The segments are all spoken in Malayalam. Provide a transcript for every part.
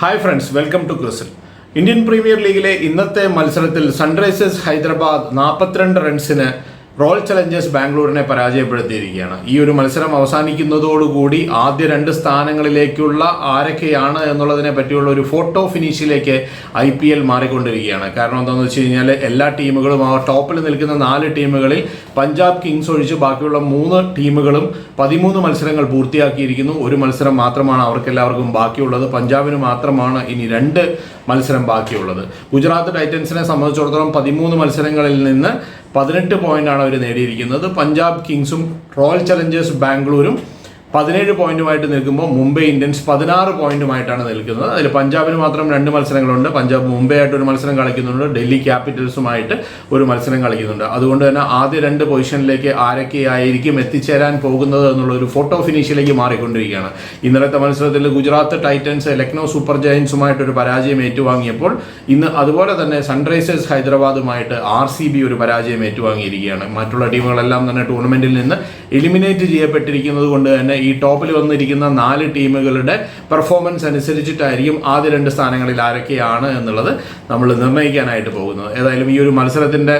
Hi friends welcome to Crisil Indian Premier ലീഗിലെ ഇന്നത്തെ മത്സരത്തിൽ സൺറൈസേഴ്സ് ഹൈദരാബാദ് നാൽപ്പത്തിരണ്ട് റൺസിന് റോയൽ ചലഞ്ചേഴ്സ് ബാംഗ്ലൂരിനെ പരാജയപ്പെടുത്തിയിരിക്കുകയാണ്. ഈ ഒരു മത്സരം അവസാനിക്കുന്നതോടുകൂടി ആദ്യ രണ്ട് സ്ഥാനങ്ങളിലേക്കുള്ള ആരൊക്കെയാണ് എന്നുള്ളതിനെ പറ്റിയുള്ള ഒരു ഫോട്ടോ ഫിനിഷിലേക്ക് ഐ പി എൽ മാറിക്കൊണ്ടിരിക്കുകയാണ്. കാരണം എന്താണെന്ന് വെച്ച് കഴിഞ്ഞാൽ എല്ലാ ടീമുകളും ആ ടോപ്പിൽ നിൽക്കുന്ന നാല് ടീമുകളിൽ പഞ്ചാബ് കിങ്സ് ഒഴിച്ച് ബാക്കിയുള്ള മൂന്ന് ടീമുകളും പതിമൂന്ന് മത്സരങ്ങൾ പൂർത്തിയാക്കിയിരിക്കുന്നു. ഒരു മത്സരം മാത്രമാണ് അവർക്കെല്ലാവർക്കും ബാക്കിയുള്ളത്. പഞ്ചാബിന് മാത്രമാണ് ഇനി രണ്ട് മത്സരം ബാക്കിയുള്ളത്. ഗുജറാത്ത് ടൈറ്റൻസിനെ സംബന്ധിച്ചിടത്തോളം പതിമൂന്ന് മത്സരങ്ങളിൽ നിന്ന് പതിനെട്ട് പോയിന്റാണ് അവർ നേടിയിരിക്കുന്നത്. പഞ്ചാബ് കിങ്സും റോയൽ ചലഞ്ചേഴ്സ് ബാംഗ്ലൂരും പതിനേഴ് പോയിന്റുമായിട്ട് നിൽക്കുമ്പോൾ മുംബൈ ഇന്ത്യൻസ് പതിനാറ് പോയിന്റുമായിട്ടാണ് നിൽക്കുന്നത്. അതിൽ പഞ്ചാബിന് മാത്രം രണ്ട് മത്സരങ്ങളുണ്ട്. പഞ്ചാബ് മുംബൈ ആയിട്ട് ഒരു മത്സരം കളിക്കുന്നുണ്ട്. ഡൽഹി ക്യാപിറ്റൽസുമായിട്ട് ഒരു മത്സരം കളിക്കുന്നുണ്ട്. അതുകൊണ്ട് തന്നെ ആദ്യ രണ്ട് പൊസിഷനിലേക്ക് ആരൊക്കെയായിരിക്കും എത്തിച്ചേരാൻ പോകുന്നത് എന്നുള്ള ഒരു ഫോട്ടോ ഫിനിഷിലേക്ക് മാറിക്കൊണ്ടിരിക്കുകയാണ്. ഇന്നലത്തെ മത്സരത്തിൽ ഗുജറാത്ത് ടൈറ്റൻസ് ലക്നൗ സൂപ്പർ ജയൻസുമായിട്ട് ഒരു പരാജയം ഏറ്റുവാങ്ങിയപ്പോൾ ഇന്ന് അതുപോലെ തന്നെ സൺറൈസേഴ്സ് ഹൈദരാബാദുമായിട്ട് ആർ ഒരു പരാജയം ഏറ്റുവാങ്ങിയിരിക്കുകയാണ്. മറ്റുള്ള ടീമുകളെല്ലാം തന്നെ ടൂർണമെന്റിൽ നിന്ന് എലിമിനേറ്റ് ചെയ്യപ്പെട്ടിരിക്കുന്നത് കൊണ്ട് തന്നെ ഈ ടോപ്പിൽ വന്നിരിക്കുന്ന നാല് ടീമുകളുടെ പെർഫോമൻസ് അനുസരിച്ചിട്ടായിരിക്കും ആദ്യ രണ്ട് സ്ഥാനങ്ങളിൽ ആരൊക്കെയാണ് എന്നുള്ളത് നമ്മൾ നിർണയിക്കാനായിട്ട് പോകുന്നത്. ഏതായാലും ഈ ഒരു മത്സരത്തിന്റെ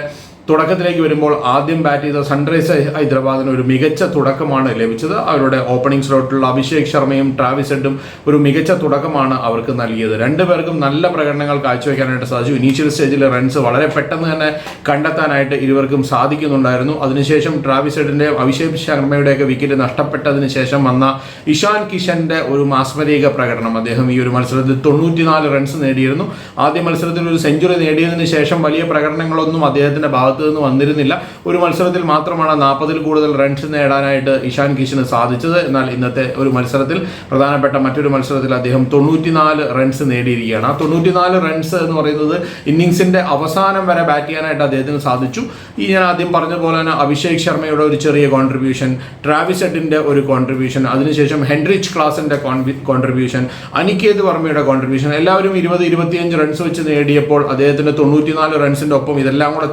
തുടക്കത്തിലേക്ക് വരുമ്പോൾ ആദ്യം ബാറ്റ് ചെയ്ത സൺറൈസേഴ്സ് ഹൈദരാബാദിന് ഒരു മികച്ച തുടക്കമാണ് ലഭിച്ചത്. അവരുടെ ഓപ്പണിംഗ് സ്ലോട്ടിലുള്ള അഭിഷേക് ശർമ്മയും ട്രാവിസ് ഹെഡും ഒരു മികച്ച തുടക്കമാണ് അവർക്ക് നൽകിയത്. രണ്ടുപേർക്കും നല്ല പ്രകടനങ്ങൾ കാഴ്ചവെക്കാനായിട്ട് സാധിച്ചു. ഇനീഷ്യൽ സ്റ്റേജിലെ റൺസ് വളരെ പെട്ടെന്ന് തന്നെ കണ്ടെത്താനായിട്ട് ഇരുവർക്കും സാധിക്കുന്നുണ്ടായിരുന്നു. അതിനുശേഷം ട്രാവിസ് ഹെഡിന്റെ അഭിഷേക് ശർമ്മയുടെയൊക്കെ വിക്കറ്റ് നഷ്ടപ്പെട്ടതിന് ശേഷം വന്ന ഇഷാൻ കിഷന്റെ ഒരു മാസ്മരിക പ്രകടനം. അദ്ദേഹം ഈ ഒരു മത്സരത്തിൽ തൊണ്ണൂറ്റിനാല് റൺസ് നേടിയിരുന്നു. ആദ്യ മത്സരത്തിൽ ഒരു സെഞ്ചുറി നേടിയതിനു ശേഷം വലിയ പ്രകടനങ്ങളൊന്നും അദ്ദേഹത്തിന്റെ ഭാഗത്ത് നിന്ന് വന്നിരുന്നില്ല. ഒരു മത്സരത്തിൽ മാത്രമാണ് നാൽപ്പതിൽ കൂടുതൽ റൺസ് നേടാനായിട്ട് ഇഷാൻ കിഷന് സാധിച്ചത്. എന്നാൽ ഇന്നത്തെ ഒരു മത്സരത്തിൽ പ്രധാനപ്പെട്ട മറ്റൊരു മത്സരത്തിൽ അദ്ദേഹം തൊണ്ണൂറ്റിനാല് റൺസ് നേടിയിരിക്കുകയാണ്. ആ തൊണ്ണൂറ്റിനാല് റൺസ് എന്ന് പറയുന്നത് ഇന്നിങ്സിന്റെ അവസാനം വരെ ബാറ്റ് ചെയ്യാനായിട്ട് അദ്ദേഹത്തിന് സാധിച്ചു. ഈ ഞാൻ ആദ്യം പറഞ്ഞ പോലെ തന്നെ അഭിഷേക് ശർമ്മയുടെ ഒരു ചെറിയ കോൺട്രിബ്യൂഷൻ ട്രാവിസ് ഹെഡിന്റെ ഒരു കോൺട്രിബ്യൂഷൻ അതിനുശേഷം ഹെൻറിച്ച് ക്ലാസിന്റെ കോൺട്രിബ്യൂഷൻ അനിക്കേത് വർമ്മയുടെ കോൺട്രിബ്യൂഷൻ എല്ലാവരും ഇരുപത് ഇരുപത്തിയഞ്ച് റൺസ് വെച്ച് നേടിയപ്പോൾ അദ്ദേഹത്തിന്റെ തൊണ്ണൂറ്റിനാല് റൺസിന്റെ ഒപ്പം ഇതെല്ലാം കൂടെ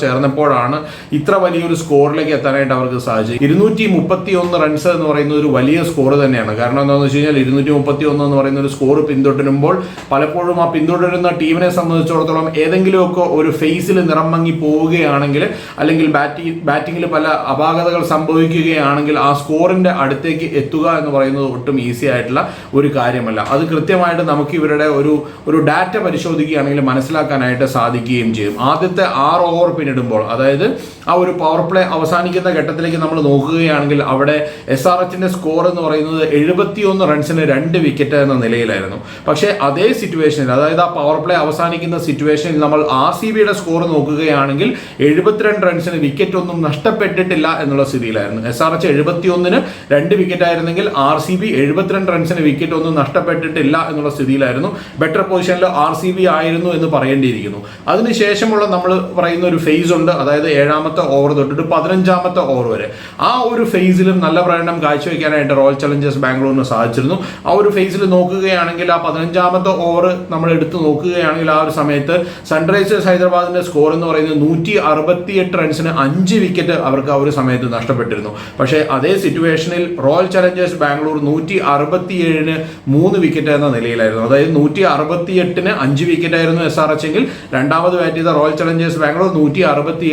ചേർന്നപ്പോഴാണ് ഇത്ര വലിയൊരു സ്കോറിലേക്ക് എത്താനായിട്ട് അവർക്ക് സാധിച്ചത്. ഇരുന്നൂറ്റി മുപ്പത്തി ഒന്ന് റൺസ് എന്ന് പറയുന്ന ഒരു വലിയ സ്കോർ തന്നെയാണ്. കാരണം എന്താണെന്ന് വെച്ച് കഴിഞ്ഞാൽ ഇരുന്നൂറ്റി മുപ്പത്തി ഒന്ന് എന്ന് പറയുന്ന ഒരു സ്കോർ പിന്തുടരുമ്പോൾ പലപ്പോഴും ആ പിന്തുടരുന്ന ടീമിനെ സംബന്ധിച്ചിടത്തോളം ഏതെങ്കിലുമൊക്കെ ഒരു ഫേസിൽ നിറം മങ്ങി പോവുകയാണെങ്കിൽ അല്ലെങ്കിൽ ബാറ്റിംഗ് ബാറ്റിങ്ങിൽ പല അപാകതകൾ സംഭവിക്കുകയാണെങ്കിൽ ആ സ്കോറിന്റെ അടുത്തേക്ക് എത്തുക എന്ന് പറയുന്നത് ഒട്ടും ഈസി ആയിട്ടുള്ള ഒരു കാര്യമല്ല. അത് കൃത്യമായിട്ട് നമുക്ക് ഇവരുടെ ഒരു ഒരു ഡാറ്റ പരിശോധിക്കുകയാണെങ്കിൽ മനസ്സിലാക്കാനായിട്ട് സാധിക്കുകയും ചെയ്യും. ആദ്യത്തെ ആറ് ഓവർ പിന്നിടുമ്പോൾ അതായത് ആ ഒരു പവർ പ്ലേ അവസാനിക്കുന്ന ഘട്ടത്തിലേക്ക് നമ്മൾ നോക്കുകയാണെങ്കിൽ അവിടെ എസ് ആർ എച്ചിന്റെ സ്കോർ എന്ന് പറയുന്നത് എഴുപത്തിയൊന്ന് റൺസിന് രണ്ട് വിക്കറ്റ് എന്ന നിലയിലായിരുന്നു. പക്ഷേ അതേ സിറ്റുവേഷനിൽ അതായത് ആ പവർ പ്ലേ അവസാനിക്കുന്ന സിറ്റുവേഷനിൽ നമ്മൾ ആർ സി ബിയുടെ സ്കോർ നോക്കുകയാണെങ്കിൽ എഴുപത്തിരണ്ട് റൺസിന് വിക്കറ്റ് ഒന്നും നഷ്ടപ്പെട്ടിട്ടില്ല എന്നുള്ള സ്ഥിതിയിലായിരുന്നു. എസ് ആർ എച്ച് എഴുപത്തിയൊന്നിന് രണ്ട് വിക്കറ്റ് ആയിരുന്നെങ്കിൽ ആർ സി ബി എഴുപത്തിരണ്ട് റൺസിന് വിക്കറ്റ് ഒന്നും നഷ്ടപ്പെട്ടിട്ടില്ല എന്നുള്ള സ്ഥിതിയിലായിരുന്നു. ബെറ്റർ പൊസിഷനിൽ ആർ സി ബി ആയിരുന്നു എന്ന് പറയേണ്ടിയിരിക്കുന്നു. അതിനുശേഷമുള്ള നമ്മൾ പറയുന്ന ഒരു ഫേസ് ഉണ്ട്. അതായത് ഏഴാമത്തെ ഓവർ തൊട്ടിട്ട് പതിനഞ്ചാമത്തെ ഓവർ വരെ. ആ ഒരു ഫേസിലും നല്ല പ്രകടനം കാഴ്ചവെക്കാനായിട്ട് റോയൽ ചലഞ്ചേഴ്സ് ബാംഗ്ലൂരിന് സാധിച്ചിരുന്നു. ആ ഒരു ഫേസിൽ നോക്കുകയാണെങ്കിൽ ആ പതിനഞ്ചാമത്തെ ഓവർ നമ്മൾ എടുത്ത് നോക്കുകയാണെങ്കിൽ ആ ഒരു സമയത്ത് സൺറൈസേഴ്സ് ഹൈദരാബാദിന്റെ സ്കോർ എന്ന് പറയുന്നത് നൂറ്റി അറുപത്തിയെട്ട് റൺസിന് അഞ്ച് വിക്കറ്റ് അവർക്ക് ആ ഒരു സമയത്ത് നഷ്ടപ്പെട്ടിരുന്നു. പക്ഷേ അതേ സിറ്റുവേഷനിൽ റോയൽ ചലഞ്ചേഴ്സ് ബാംഗ്ലൂർ നൂറ്റി അറുപത്തിയേഴിന് മൂന്ന് വിക്കറ്റ് എന്ന നിലയിലായിരുന്നു. അതായത് നൂറ്റി അറുപത്തിയെട്ടിന് അഞ്ച് വിക്കറ്റ് ആയിരുന്നു എസ് ആർ എച്ച് എങ്കിൽ. രണ്ടാമത് ബാറ്റ് ചെയ്ത റോയൽ ചലഞ്ചേഴ്സ് ബാംഗ്ലൂർ നൂറ്റി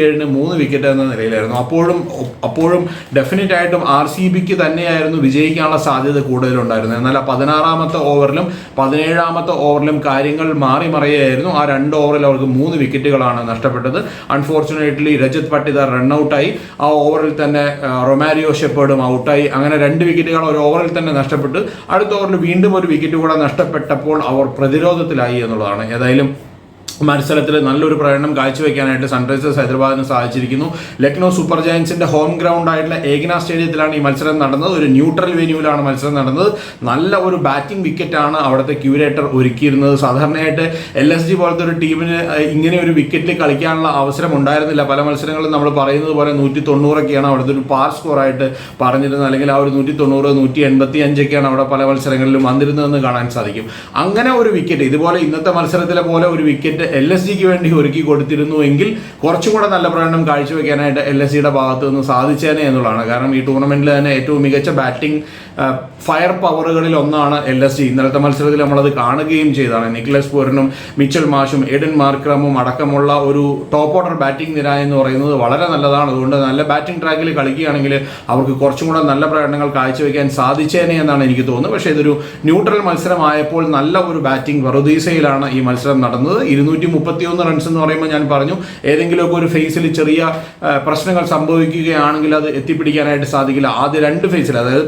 അറുപത്തിയേഴിന് മൂന്ന് വിക്കറ്റ് എന്ന നിലയിലായിരുന്നു. അപ്പോഴും അപ്പോഴും ഡെഫിനറ്റ് ആയിട്ടും ആർ സി ബിക്ക് തന്നെയായിരുന്നു വിജയിക്കാനുള്ള സാധ്യത കൂടുതലുണ്ടായിരുന്നത്. എന്നാൽ ആ പതിനാറാമത്തെ ഓവറിലും പതിനേഴാമത്തെ ഓവറിലും കാര്യങ്ങൾ മാറി മറിയായിരുന്നു ആ രണ്ട് ഓവറിൽ അവർക്ക് മൂന്ന് വിക്കറ്റുകളാണ് നഷ്ടപ്പെട്ടത്. അൺഫോർച്ചുനേറ്റ്ലി രജത് പട്ടിദാർ റണ്ണൌട്ടായി ആ ഓവറിൽ തന്നെ റൊമാരിയോ ഷെപ്പേർഡും ഔട്ടായി അങ്ങനെ രണ്ട് വിക്കറ്റുകൾ ഒരു ഓവറിൽ തന്നെ നഷ്ടപ്പെട്ടു അടുത്ത ഓവറിൽ വീണ്ടും ഒരു വിക്കറ്റ് കൂടെ നഷ്ടപ്പെട്ടപ്പോൾ അവർ പ്രതിരോധത്തിലായി എന്നുള്ളതാണ്. ഏതായാലും മത്സരത്തിൽ നല്ലൊരു പ്രകടനം കാഴ്ചവെക്കാനായിട്ട് സൺറൈസേഴ്സ് ഹൈദരാബാദിന് സാധിച്ചിരിക്കുന്നു ലക്നൗ സൂപ്പർ ജയൻസിന്റെ ഹോം ഗ്രൗണ്ട് ആയിട്ടുള്ള ഏകന സ്റ്റേഡിയത്തിലാണ് ഈ മത്സരം നടന്നത്. ഒരു ന്യൂട്രൽ വെന്യൂവിലാണ് മത്സരം നടന്നത്. നല്ല ഒരു ബാറ്റിംഗ് വിക്കറ്റാണ് അവിടുത്തെ ക്യൂരേറ്റർ ഒരുക്കിയിരുന്നത്. സാധാരണയായിട്ട് എൽ എസ് ജി പോലത്തെ ഒരു ടീമിന് ഇങ്ങനെ ഒരു വിക്കറ്റിൽ കളിക്കാനുള്ള അവസരം ഉണ്ടായിരുന്നില്ല. പല മത്സരങ്ങളും നമ്മൾ പറയുന്നത് പോലെ നൂറ്റി തൊണ്ണൂറൊക്കെയാണ് അവിടുത്തെ ഒരു പാർ സ്കോറായിട്ട് പറഞ്ഞിരുന്നത്. അല്ലെങ്കിൽ ആ ഒരു നൂറ്റി തൊണ്ണൂറ് നൂറ്റി എൺപത്തി അഞ്ചൊക്കെയാണ് അവിടെ പല മത്സരങ്ങളിലും വന്നിരുന്നതെന്ന് കാണാൻ സാധിക്കും. അങ്ങനെ ഒരു വിക്കറ്റ് ഇതുപോലെ ഇന്നത്തെ മത്സരത്തിലെ പോലെ ഒരു വിക്കറ്റ് എൽ എസ് ജിക്ക് വേണ്ടി ഒരുക്കി കൊടുത്തിരുന്നു എങ്കിൽ കുറച്ചും കൂടെ നല്ല പ്രകടനം കാഴ്ചവെക്കാനായിട്ട് എൽ എസ് സിയുടെ ഭാഗത്തുനിന്ന് സാധിച്ചേനെ എന്നുള്ളതാണ്. കാരണം ഈ ടൂർണമെന്റിൽ തന്നെ ഏറ്റവും മികച്ച ബാറ്റിംഗ് ഫയർ പവറുകളിൽ ഒന്നാണ് എൽ എസ് ജി ഇന്നലത്തെ മത്സരത്തിൽ നമ്മളത് കാണുകയും ചെയ്താണ് നിക്ലസ് പൂരനും മിച്ചൽ മാഷും എഡൻ മാർക്രമും അടക്കമുള്ള ഒരു ടോപ്പ് ഓർഡർ ബാറ്റിംഗ് നിര എന്ന് പറയുന്നത് വളരെ നല്ലതാണ്. അതുകൊണ്ട് നല്ല ബാറ്റിംഗ് ട്രാക്കിൽ കളിക്കുകയാണെങ്കിൽ അവർക്ക് കുറച്ചും കൂടെ നല്ല പ്രകടനങ്ങൾ കാഴ്ചവെക്കാൻ സാധിച്ചേനെ എന്നാണ് എനിക്ക് തോന്നുന്നത്. പക്ഷേ ഇതൊരു ന്യൂട്രൽ മത്സരമായപ്പോൾ നല്ല ഒരു ബാറ്റിംഗ് വെറുതീസയിലാണ് ഈ മത്സരം നടന്നത്. ഇരുന്നൂറ്റി മുപ്പത്തിയൊന്ന് റൺസ് എന്ന് പറയുമ്പോൾ ഞാൻ പറഞ്ഞു ഏതെങ്കിലുമൊക്കെ ഒരു ഫേസിൽ ചെറിയ പ്രശ്നങ്ങൾ സംഭവിക്കുകയാണെങ്കിൽ അത് എത്തിപ്പിടിക്കാനായിട്ട് സാധിക്കില്ല. ആദ്യ രണ്ട് ഫേസിൽ അതായത്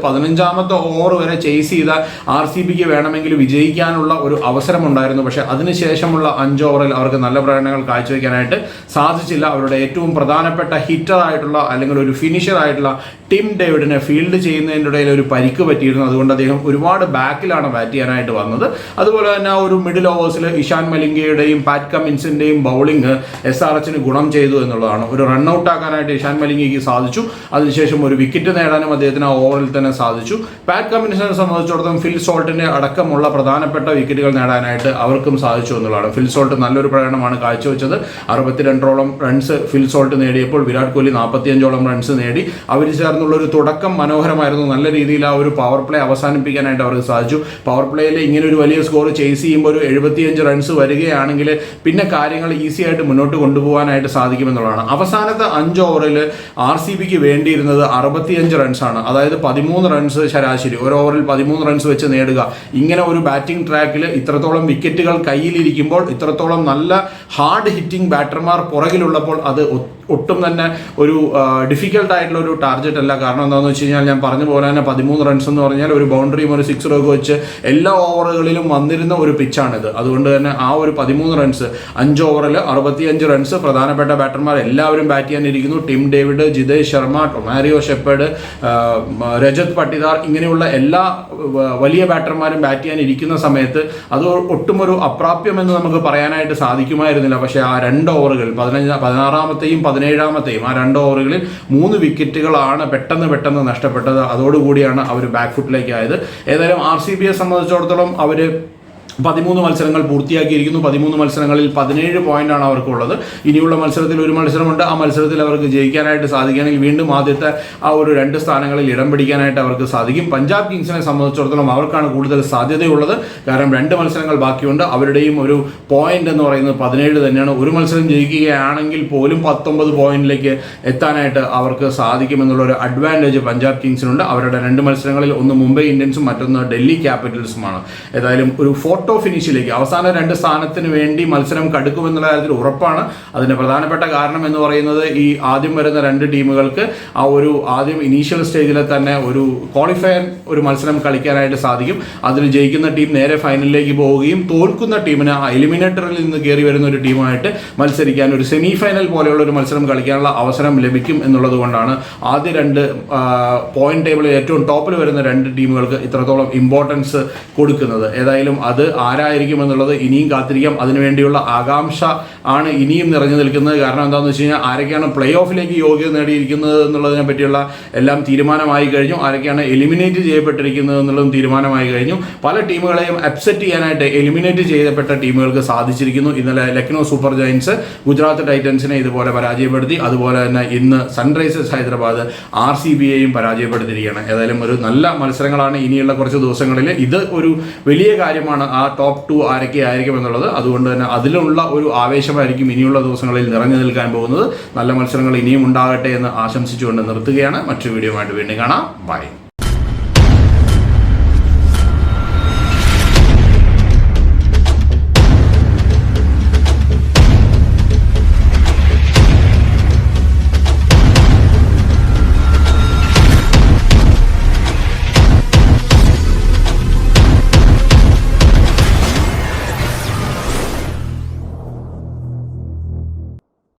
പതിനഞ്ചാമത്തെ ഓവർ വരെ ചേസ് ചെയ്ത ആർ സി ബിക്ക് വേണമെങ്കിൽ വിജയിക്കാനുള്ള ഒരു അവസരമുണ്ടായിരുന്നു. പക്ഷേ അതിനുശേഷമുള്ള അഞ്ച് ഓവറിൽ അവർക്ക് നല്ല പ്രകടനങ്ങൾ കാഴ്ചവെക്കാനായിട്ട് സാധിച്ചില്ല. അവരുടെ ഏറ്റവും പ്രധാനപ്പെട്ട ഹിറ്റർ ആയിട്ടുള്ള അല്ലെങ്കിൽ ഒരു ഫിനിഷർ ആയിട്ടുള്ള ടിം ഡേവിഡിനെ ഫീൽഡ് ചെയ്യുന്നതിന്റെ ഇടയിൽ ഒരു പരിക്ക് പറ്റിയിരുന്നു. അതുകൊണ്ട് അദ്ദേഹം ഒരുപാട് ബാക്കിലാണ് ബാറ്റ് ചെയ്യാനായിട്ട് വന്നത്. അതുപോലെ തന്നെ ഒരു മിഡിൽ ഓവേഴ്സിൽ ഇഷാൻ മലിംഗയുടെയും പാറ്റ് കമിൻസിന്റെയും ബൗളിംഗ് എസ് ആർ എച്ചിന് ഗുണം ചെയ്തു എന്നുള്ളതാണ്. ഒരു റൺഔട്ട് ആക്കാനായിട്ട് ഇഷാൻ മലിംഗയ്ക്ക് സാധിച്ചു. അതിനുശേഷം ഒരു വിക്കറ്റ് നേടാനും അദ്ദേഹത്തിന് ആ ഓവറിൽ തന്നെ സാധിച്ചു. പാറ്റ് കമ്മിൻസിനെ സംബന്ധിച്ചിടത്തോളം ഫിൽ സോൾട്ടിന്റെ അടക്കമുള്ള പ്രധാനപ്പെട്ട വിക്കറ്റുകൾ നേടാനായിട്ട് അവർക്കും സാധിച്ചു എന്നുള്ളതാണ്. ഫിൽ സോൾട്ട് നല്ലൊരു പ്രകടനമാണ് കാഴ്ചവെച്ചത്. അറുപത്തിരണ്ടോളം റൺസ് ഫിൽ സോൾട്ട് നേടിയപ്പോൾ വിരാട് കോഹ്ലി നാൽപ്പത്തിയഞ്ചോളം റൺസ് നേടി. അവർ ചേർന്നുള്ള ഒരു തുടക്കം മനോഹരമായിരുന്നു. നല്ല രീതിയിൽ ആ ഒരു പവർ പ്ലേ അവസാനിപ്പിക്കാനായിട്ട് അവർക്ക് സാധിച്ചു. പവർ പ്ലേയിൽ ഇങ്ങനെ ഒരു വലിയ സ്കോർ ചേസ് ചെയ്യുമ്പോൾ ഒരു എഴുപത്തിയഞ്ച് റൺസ് വരികയാണെങ്കിൽ പിന്നെ കാര്യങ്ങൾ ഈസി ആയിട്ട് മുന്നോട്ട് കൊണ്ടുപോകാനായിട്ട് സാധിക്കുമെന്നുള്ളതാണ്. അവസാനത്തെ അഞ്ച് ഓവറിൽ ആർ സി ബിക്ക് വേണ്ടിയിരുന്നത് അറുപത്തിയഞ്ച് റൺസാണ് അതായത് പതിമൂന്ന് റൺസ് ശരാശരി. ഒരു ഓവറിൽ പതിമൂന്ന് റൺസ് വെച്ച് നേടുക. ഇങ്ങനെ ഒരു ബാറ്റിംഗ് ട്രാക്കിൽ ഇത്രത്തോളം വിക്കറ്റുകൾ കയ്യിലിരിക്കുമ്പോൾ ഇത്രത്തോളം നല്ല ഹാർഡ് ഹിറ്റിംഗ് ബാറ്റർമാർ പുറകിലുള്ളപ്പോൾ അത് ഒട്ടും തന്നെ ഒരു ഡിഫിക്കൽട്ട് ആയിട്ടുള്ള ഒരു ടാർഗറ്റ് അല്ല. കാരണം എന്താണെന്ന് വെച്ച് കഴിഞ്ഞാൽ ഞാൻ പറഞ്ഞു പോലെ തന്നെ പതിമൂന്ന് റൺസ് എന്ന് പറഞ്ഞാൽ ഒരു ബൗണ്ടറിയും ഒരു സിക്സറും ഒക്കെ വെച്ച് എല്ലാ ഓവറുകളിലും വന്നിരുന്ന ഒരു പിച്ചാണിത് അതുകൊണ്ട് തന്നെ ആ ഒരു പതിമൂന്ന് റൺസ് അഞ്ച് ഓവറിൽ അറുപത്തിയഞ്ച് റൺസ് പ്രധാനപ്പെട്ട ബാറ്റർമാർ എല്ലാവരും bat ചെയ്യാനിരിക്കുന്നു Tim David Jitesh Sharma Romario Shepherd Rajat Patidar ഇങ്ങനെയുള്ള എല്ലാ വലിയ ബാറ്റർമാരും ബാറ്റ് ചെയ്യാൻ ഇരിക്കുന്ന സമയത്ത് അത് ഒട്ടും ഒരു അപ്രാപ്യമെന്ന് നമുക്ക് പറയാനായിട്ട് സാധിക്കുമായിരുന്നില്ല. പക്ഷേ ആ രണ്ട് ഓവറുകൾ പതിനഞ്ച് പതിനാറാമത്തെയും പതിനേഴാമത്തെയും ആ രണ്ട് ഓവറുകളിൽ മൂന്ന് വിക്കറ്റുകളാണ് പെട്ടെന്ന് പെട്ടെന്ന് നഷ്ടപ്പെട്ടത്. അതോടുകൂടിയാണ് അവർ ബാക്ക് ഫുട്ടിലേക്ക് ആയത് ഏതായാലും ആർ സി ബിയെ സംബന്ധിച്ചിടത്തോളം അവർ പതിമൂന്ന് മത്സരങ്ങൾ പൂർത്തിയാക്കിയിരിക്കുന്നു. പതിമൂന്ന് മത്സരങ്ങളിൽ പതിനേഴ് പോയിന്റാണ് അവർക്കുള്ളത്. ഇനിയുള്ള മത്സരത്തിൽ ഒരു മത്സരമുണ്ട്. ആ മത്സരത്തിൽ അവർക്ക് ജയിക്കാനായിട്ട് സാധിക്കുകയാണെങ്കിൽ വീണ്ടും ആദ്യത്തെ ആ ഒരു രണ്ട് സ്ഥാനങ്ങളിൽ ഇടം പിടിക്കാനായിട്ട് അവർക്ക് സാധിക്കും. പഞ്ചാബ് കിങ്സിനെ സംബന്ധിച്ചിടത്തോളം അവർക്കാണ് കൂടുതൽ സാധ്യതയുള്ളത്. കാരണം രണ്ട് മത്സരങ്ങൾ ബാക്കിയുണ്ട്. അവരുടെയും ഒരു പോയിന്റ് എന്ന് പറയുന്നത് പതിനേഴ് തന്നെയാണ്. ഒരു മത്സരം ജയിക്കുകയാണെങ്കിൽ പോലും പത്തൊമ്പത് പോയിന്റിലേക്ക് എത്താനായിട്ട് അവർക്ക് സാധിക്കുമെന്നുള്ള ഒരു അഡ്വാന്റേജ് പഞ്ചാബ് കിങ്സിനുണ്ട്. അവരുടെ രണ്ട് മത്സരങ്ങളിൽ ഒന്ന് മുംബൈ ഇന്ത്യൻസും മറ്റൊന്ന് ഡൽഹി ക്യാപിറ്റൽസുമാണ്. ഏതായാലും ഒരു ഫോട്ടോ ഫിനിഷിലേക്ക് അവസാന രണ്ട് സ്ഥാനത്തിന് വേണ്ടി മത്സരം കടുക്കുമെന്നുള്ള കാര്യത്തിൽ ഉറപ്പാണ്. അതിന്റെ പ്രധാനപ്പെട്ട കാരണം എന്ന് പറയുന്നത് ഈ ആദ്യം വരുന്ന രണ്ട് ടീമുകൾക്ക് ആ ഒരു ആദ്യം ഇനീഷ്യൽ സ്റ്റേജിലെ തന്നെ ഒരു ക്വാളിഫയർ ഒരു മത്സരം കളിക്കാനായിട്ട് സാധിക്കും. അതിൽ ജയിക്കുന്ന ടീം നേരെ ഫൈനലിലേക്ക് പോവുകയും തോൽക്കുന്ന ടീമിന് ആ എലിമിനേറ്ററിൽ നിന്ന് കയറി വരുന്ന ഒരു ടീമായിട്ട് മത്സരിക്കാൻ ഒരു സെമി ഫൈനൽ പോലെയുള്ള ഒരു മത്സരം കളിക്കാനുള്ള അവസരം ലഭിക്കും എന്നുള്ളത് കൊണ്ടാണ് ആദ്യ രണ്ട് പോയിന്റ് ടേബിളിൽ ഏറ്റവും ടോപ്പിൽ വരുന്ന രണ്ട് ടീമുകൾക്ക് ഇത്രത്തോളം ഇമ്പോർട്ടൻസ് കൊടുക്കുന്നത്. ഏതായാലും അത് ആരായിരിക്കും എന്നുള്ളത് ഇനിയും കാത്തിരിക്കാം. അതിനുവേണ്ടിയുള്ള ആകാംക്ഷ ആണ് ഇനിയും നിറഞ്ഞു നിൽക്കുന്നത്. കാരണം എന്താണെന്ന് വെച്ച് കഴിഞ്ഞാൽ ആരൊക്കെയാണ് പ്ലേ ഓഫിലേക്ക് യോഗ്യത നേടിയിരിക്കുന്നത് എന്നുള്ളതിനെ പറ്റിയുള്ള എല്ലാം തീരുമാനമായി കഴിഞ്ഞു. ആരൊക്കെയാണ് എലിമിനേറ്റ് ചെയ്യപ്പെട്ടിരിക്കുന്നത് എന്നുള്ളതും തീരുമാനമായി കഴിഞ്ഞു. പല ടീമുകളെയും അപ്സെറ്റ് ചെയ്യാനായിട്ട് എലിമിനേറ്റ് ചെയ്യപ്പെട്ട ടീമുകൾക്ക് സാധിച്ചിരിക്കുന്നു. ഇന്നലെ ലക്നൗ സൂപ്പർ ജയൻസ് ഗുജറാത്ത് ടൈറ്റൻസിനെ ഇതുപോലെ പരാജയപ്പെടുത്തി. അതുപോലെ തന്നെ ഇന്ന് സൺറൈസേഴ്സ് ഹൈദരാബാദ് ആർ സി ബിയെയും പരാജയപ്പെടുത്തിയിരിക്കുകയാണ്. ഏതായാലും ഒരു നല്ല മത്സരങ്ങളാണ് ഇനിയുള്ള കുറച്ച് ദിവസങ്ങളിൽ. ഇത് ഒരു വലിയ കാര്യമാണ്. ആ ടോപ്പ് ടു ആരൊക്കെ ആയിരിക്കും എന്നുള്ളത്. അതുകൊണ്ട് തന്നെ അതിലുള്ള ഒരു ആവേശമായിരിക്കും ഇനിയുള്ള ദിവസങ്ങളിൽ നിറഞ്ഞു നിൽക്കാൻ പോകുന്നത്. നല്ല മത്സരങ്ങൾ ഇനിയും ഉണ്ടാകട്ടെ എന്ന് ആശംസിച്ചുകൊണ്ട് നിർത്തുകയാണ്. മറ്റൊരു വീഡിയോ ആയിട്ട് വീണ്ടും കാണാം. ബൈ